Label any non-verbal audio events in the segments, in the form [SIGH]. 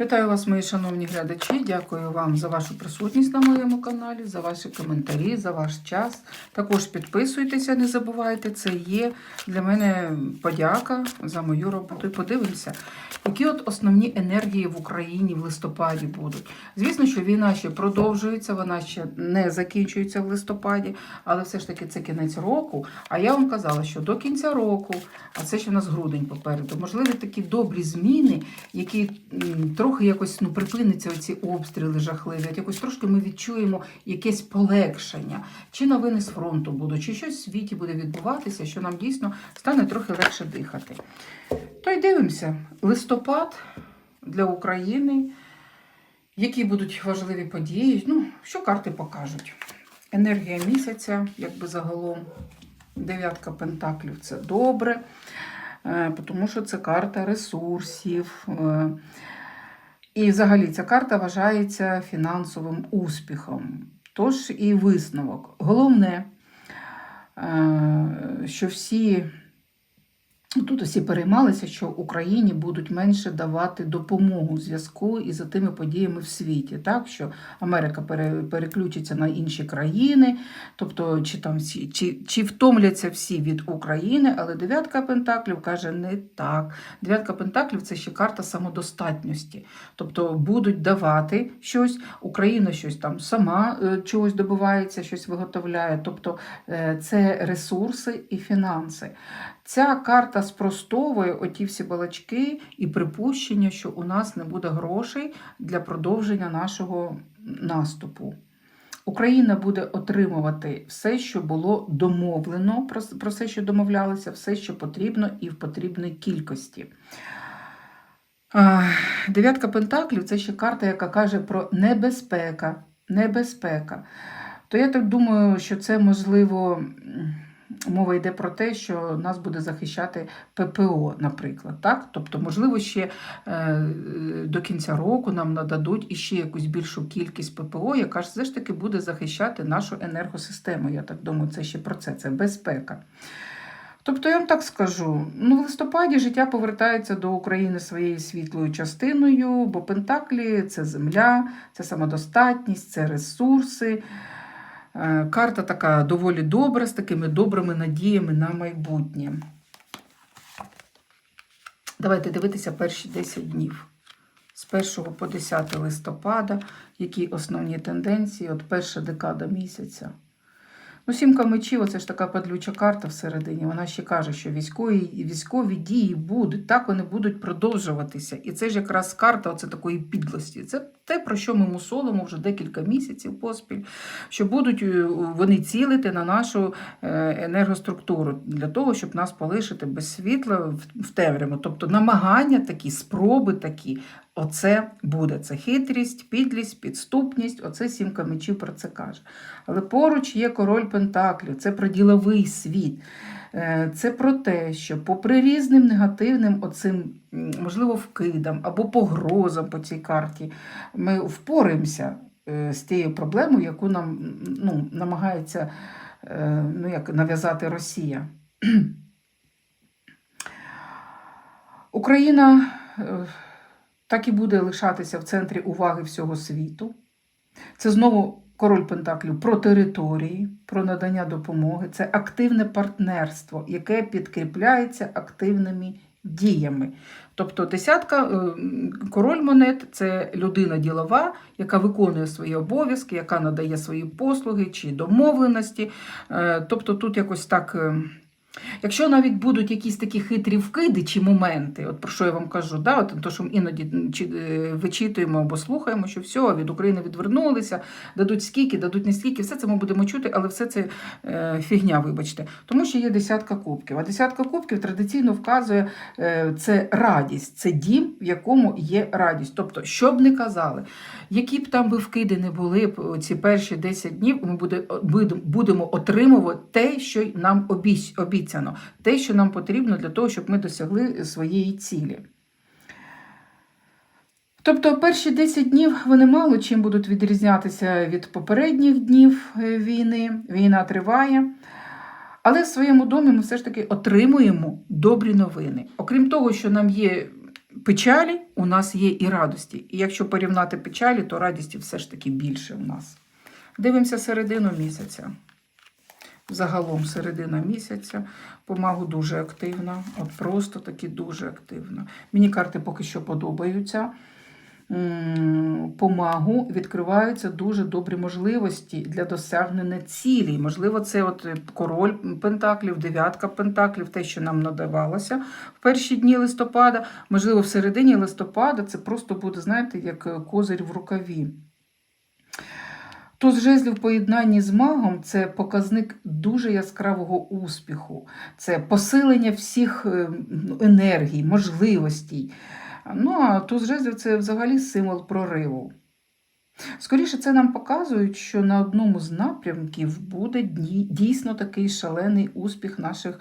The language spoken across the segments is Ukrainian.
Вітаю вас, мої шановні глядачі. Дякую вам за вашу присутність на моєму каналі, за ваші коментарі, за ваш час. Також підписуйтеся, не забувайте. Це є для мене подяка за мою роботу. І подивимося, які от основні енергії в Україні в листопаді будуть. Звісно, що війна ще продовжується, вона ще не закінчується в листопаді, але все ж таки це кінець року. А я вам казала, що до кінця року, а це ще в нас грудень попереду, можливі такі добрі зміни, які м, трохи якось ну, припиняться оці обстріли жахливі, от якось трошки ми відчуємо якесь полегшення, чи новини з фронту будуть, чи щось в світі буде відбуватися, що нам дійсно стане трохи легше дихати. То й дивимося, листопад для України, які будуть важливі події, ну, що карти покажуть. Енергія місяця, якби загалом, дев'ятка пентаклів це добре, е, тому що це карта ресурсів. І взагалі ця карта вважається фінансовим успіхом. Тож і висновок. Головне, е, що всі тут усі переймалися, що Україні будуть менше давати допомогу в зв'язку із тими подіями в світі, так що Америка пере- переключиться на інші країни, тобто чи там всі, чи, чи втомляться всі від України, але дев'ятка пентаклів каже не так. Дев'ятка пентаклів це ще карта самодостатності. Тобто будуть давати щось, Україна щось там сама е, чогось добивається, щось виготовляє. Тобто е, це ресурси і фінанси. Ця карта спростовує оті всі балачки і припущення, що у нас не буде грошей для продовження нашого наступу. Україна буде отримувати все, що було домовлено, про, все, що домовлялися, все, що потрібно, і в потрібній кількості. Дев'ятка пентаклів це ще карта, яка каже про небезпека. Небезпека. То я так думаю, що це можливо. Мова йде про те, що нас буде захищати ППО, наприклад. Так? Тобто, можливо, ще е, до кінця року нам нададуть іще якусь більшу кількість ППО, яка ж все ж таки буде захищати нашу енергосистему. Я так думаю, це ще про це, це безпека. Тобто, я вам так скажу: ну, в листопаді життя повертається до України своєю світлою частиною, бо Пентаклі це земля, це самодостатність, це ресурси. Е, Карта така доволі добра, з такими добрими надіями на майбутнє. Давайте дивитися перші 10 днів. З 1 по 10 листопада, які основні тенденції, от перша декада місяця. Ну, сімка мечів, це ж така падлюча карта всередині. Вона ще каже, що військові, військові дії будуть, так вони будуть продовжуватися. І це ж якраз карта оце такої підлості. Це те, про що ми мусолимо вже декілька місяців поспіль, що будуть е, вони цілити на нашу е, енергоструктуру для того, щоб нас полишити без світла в- в темряву. Тобто намагання такі, спроби такі. Оце буде. Це хитрість, підлість, підступність. Оце сімка мечів про це каже. Але поруч є король Пентаклів, це про діловий світ. Е, Це про те, що попри різним негативним, оцим, можливо, вкидам або погрозам по цій карті, ми впораємося е, з тією проблемою, яку нам ну, намагається е, ну, як, нав'язати Росія. [CLEARS THROAT] Україна так і буде лишатися в центрі уваги всього світу. Це знову король Пентаклів про території, про надання допомоги. Це активне партнерство, яке підкріпляється активними діями. Тобто десятка, е, король монет це людина ділова, яка виконує свої обов'язки, яка надає свої послуги чи домовленості. Е, Тобто тут якось так. Якщо навіть будуть якісь такі хитрі вкиди чи моменти, от про що я вам кажу, да, от то, що іноді е, вичитуємо або слухаємо, що все, від України відвернулися, дадуть скільки, дадуть не скільки, все це ми будемо чути, але все це е, фігня, вибачте. Тому що є десятка кубків. А десятка кубків традиційно вказує е, це радість, це дім, в якому є радість. Тобто, що б не казали, які б там би вкиди не були ці перші 10 днів, ми буде, будемо отримувати те, що нам обіць- обіцяно, те, що нам потрібно для того, щоб ми досягли своєї цілі. Тобто перші 10 днів вони мало чим будуть відрізнятися від попередніх днів е, війни. Війна триває. Але в своєму домі ми все ж таки отримуємо добрі новини. Окрім того, що нам є печалі у нас є і радості. І якщо порівняти печалі, то радісті все ж таки більше у нас. Дивимося середину місяця. Загалом середина місяця. Помагу дуже активна, от просто таки дуже активна. Мені карти поки що подобаються. Помагу відкриваються дуже добрі можливості для досягнення цілей. Можливо, це от король пентаклів, дев'ятка пентаклів, те, що нам надавалося в перші дні листопада. Можливо, в середині листопада це просто буде, знаєте, як козир в рукаві. Туз жезлів в поєднанні з магом це показник дуже яскравого успіху, це посилення всіх е, ну, енергій, можливостей. Ну, а туз жезлів це взагалі символ прориву. Скоріше, це нам показують, що на одному з напрямків буде дійсно такий шалений успіх наших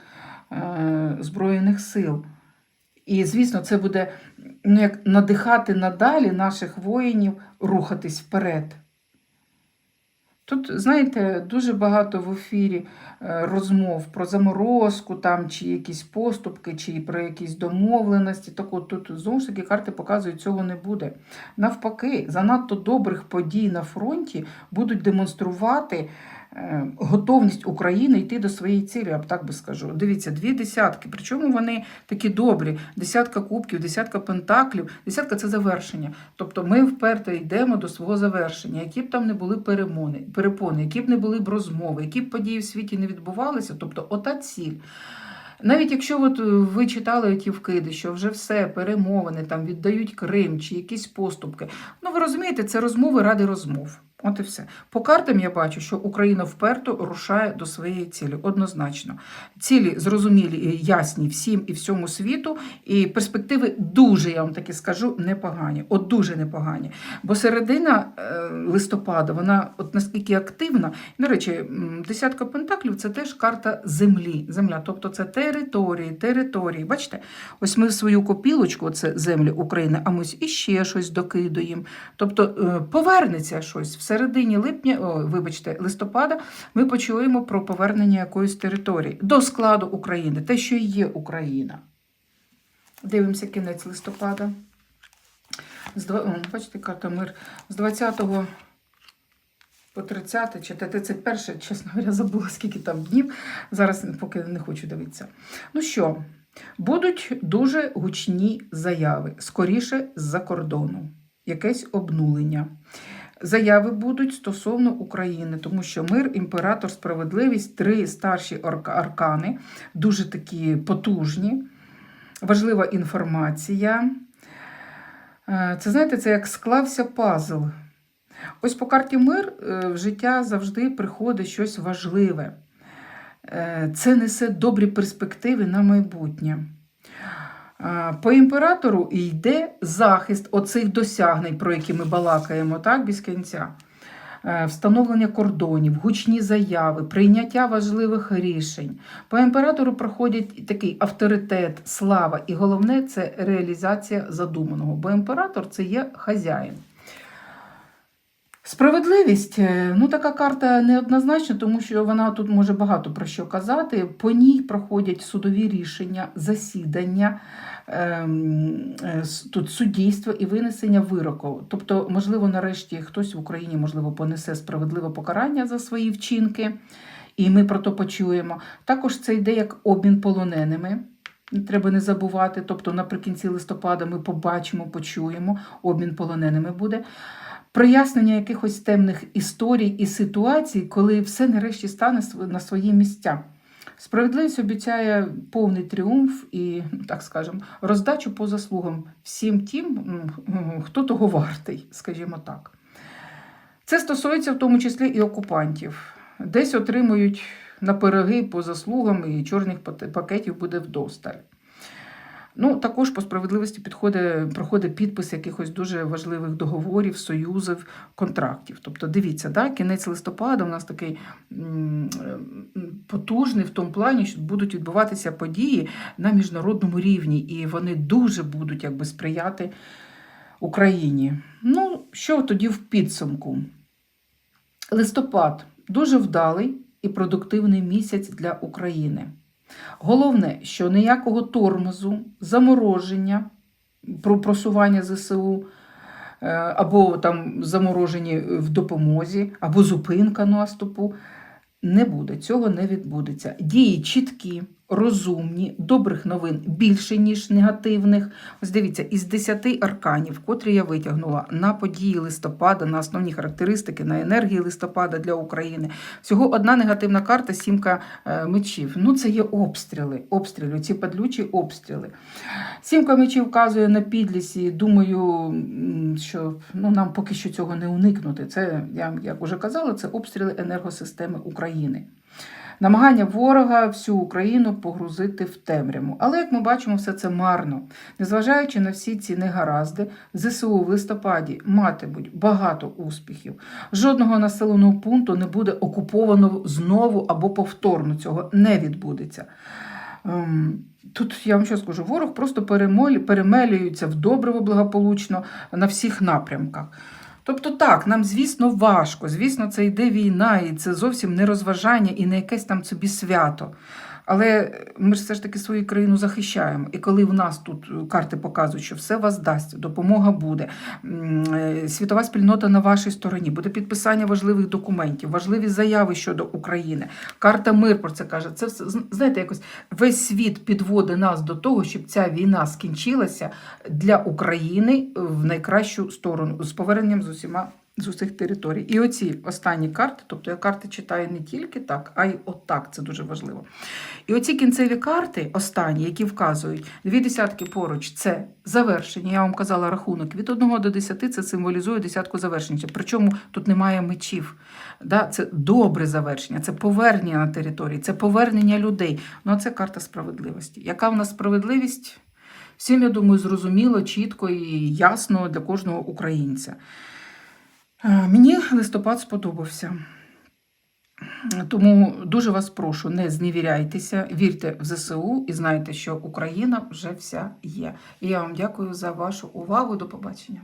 е, Збройних сил. І, звісно, це буде ну, як надихати надалі наших воїнів рухатись вперед. Тут, знаєте, дуже багато в ефірі е, розмов про заморозку, там, чи якісь поступки, чи про якісь домовленості. Так от тут знову ж таки карти показують, цього не буде. Навпаки, занадто добрих подій на фронті будуть демонструвати готовність України йти до своєї цілі, я б так би скажу. Дивіться, дві десятки. Причому вони такі добрі: десятка кубків, десятка пентаклів, десятка це завершення. Тобто ми вперто йдемо до свого завершення, які б там не були перемони, перепони, які б не були б розмови, які б події в світі не відбувалися, тобто ота ціль. Навіть якщо от е, ви читали ті вкиди, що вже все, перемовини, там віддають Крим чи якісь поступки. Ну ви розумієте, це розмови ради розмов. От і все. По картам я бачу, що Україна вперто рушає до своєї цілі, однозначно. Цілі зрозумілі ясні всім і всьому світу, і перспективи дуже, я вам таки скажу, непогані. От дуже непогані. Бо середина е, листопада, вона от наскільки активна. До речі, десятка пентаклів це теж карта землі. Земля, тобто це території, території. Бачите, ось ми в свою копілочку, це землі України, а ми іще щось докидуємо. Тобто е, повернеться щось середині липня, о, вибачте, листопада. Ми почуємо про повернення якоїсь території до складу України, те, що є Україна. Дивимося кінець листопада. З, бачите, карта мир. З 20 по 30 чи 31, чесно говоря, забула, скільки там днів. Зараз поки не хочу дивитися. Ну що, будуть дуже гучні заяви, скоріше з-за кордону, якесь обнулення. Заяви будуть стосовно України, тому що мир, імператор, справедливість, три старші аркани, дуже такі потужні, важлива інформація. Е, Це знаєте, це як склався пазл. Ось по карті мир е, в життя завжди приходить щось важливе. Е, Це несе добрі перспективи на майбутнє. По імператору йде захист оцих досягнень, про які ми балакаємо, так, без кінця. Е, Встановлення кордонів, гучні заяви, прийняття важливих рішень. По імператору проходять такий авторитет, слава, і головне це реалізація задуманого. Бо імператор це є хазяїн. Справедливість, е, ну така карта неоднозначна, тому що вона тут може багато про що казати. По ній проходять судові рішення, засідання, ем, е, тут суддійство і винесення вироку. Тобто, можливо, нарешті хтось в Україні можливо понесе справедливе покарання за свої вчинки, і ми про то почуємо. Також це йде як обмін полоненими. Треба не забувати. Тобто, наприкінці листопада ми побачимо, почуємо, обмін полоненими буде прояснення якихось темних історій і ситуацій, коли все нарешті стане на свої місця. Справедливість обіцяє повний тріумф і, так скажемо, роздачу по заслугам всім тим, хто того вартий, скажімо так. Це стосується в тому числі і окупантів. Десь отримують на пироги по заслугам і чорних пакетів буде вдосталь. Ну, також по справедливості підходить, проходить підпис якихось дуже важливих договорів, союзів, контрактів. Тобто, дивіться, да, кінець листопада у нас такий потужний в тому плані, що будуть відбуватися події на міжнародному рівні, і вони дуже будуть якби сприяти Україні. Ну, що тоді в підсумку? Листопад дуже вдалий і продуктивний місяць для України. Головне, що ніякого тормозу, замороження про просування ЗСУ, е, або там заморожені в допомозі, або зупинка наступу. Не буде, цього не відбудеться. Дії чіткі, розумні, добрих новин більше, ніж негативних. Ось дивіться, із 10 арканів, котрі я витягнула на події листопада, на основні характеристики, на енергії листопада для України. Всього одна негативна карта сімка е, мечів. Ну, це є обстріли. Обстріли, ці падлючі обстріли. Сімка мечів вказує на підлісі. Думаю, що ну, нам поки що цього не уникнути. Це, я як вже казала, це обстріли енергосистеми України. Намагання ворога всю Україну погрузити в темряву. Але, як ми бачимо, все це марно. Незважаючи на всі ці негаразди, ЗСУ в листопаді матимуть багато успіхів. Жодного населеного пункту не буде окуповано знову або повторно. Цього не відбудеться. Ем, Тут я вам що скажу, ворог просто перемелюється в добриво благополучно на всіх напрямках. Тобто так, нам, звісно, важко. Звісно, це йде війна, і це зовсім не розважання і не якесь там собі свято. Але ми ж все ж таки свою країну захищаємо. І коли в нас тут карти показують, що все вас дасть, допомога буде, е, світова спільнота на вашій стороні, буде підписання важливих документів, важливі заяви щодо України. Карта мир про це каже. Це все знаєте, якось весь світ підводить нас до того, щоб ця війна скінчилася для України в найкращу сторону з поверненням з усіма. З усіх територій. І оці останні карти, тобто я карти читаю не тільки так, а й отак, це дуже важливо. І оці кінцеві карти, останні, які вказують дві десятки поруч, це завершення. Я вам казала рахунок від 1 до 10 це символізує десятку завершення. Причому тут немає мечів. Да? Це добре завершення, це повернення на території, це повернення людей. Ну а це карта справедливості. Яка в нас справедливість? Всім, я думаю, зрозуміло, чітко і ясно для кожного українця. Е, Мені листопад сподобався. Тому дуже вас прошу, не зневіряйтеся, вірте в ЗСУ і знайте, що Україна вже вся є. І я вам дякую за вашу увагу. До побачення.